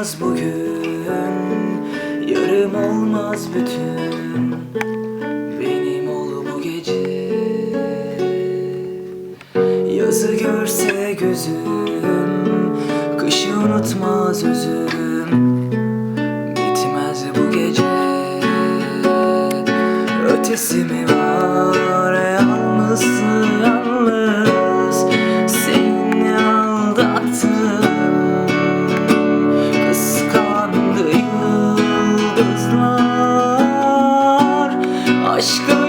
olmaz bugün. Yarım olmaz bütün. Benim ol bu gece. Yazı görse gözüm Kışı unutmaz özüm. Bitmez bu gece. Ötesi mi var? aşkım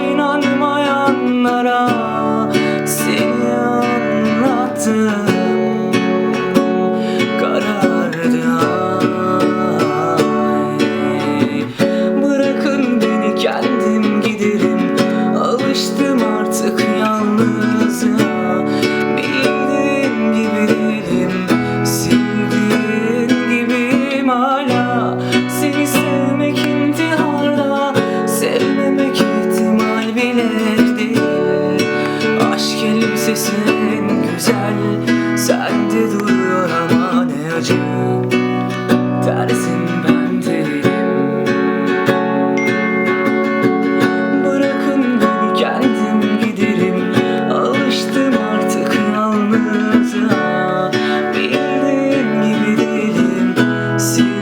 Sende duruyor ama ne acı. Tersin ben değilim Bırakın beni kendim giderim. Alıştım artık yalnızlığa. Bildiğin gibi değilim. Sevdiğin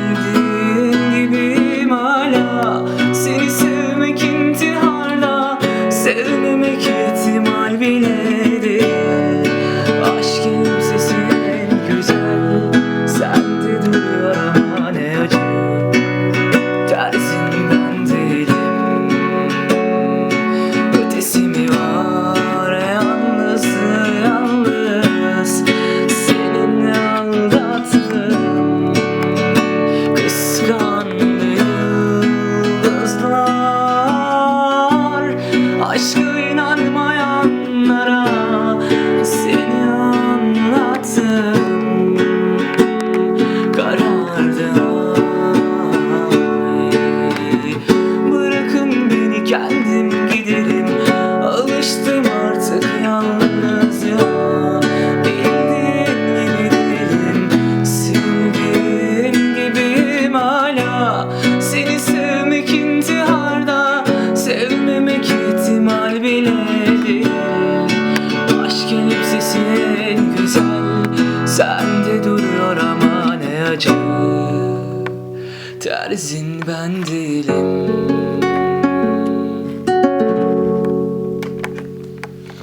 to duruyor ama ne acı. Terzin ben değilim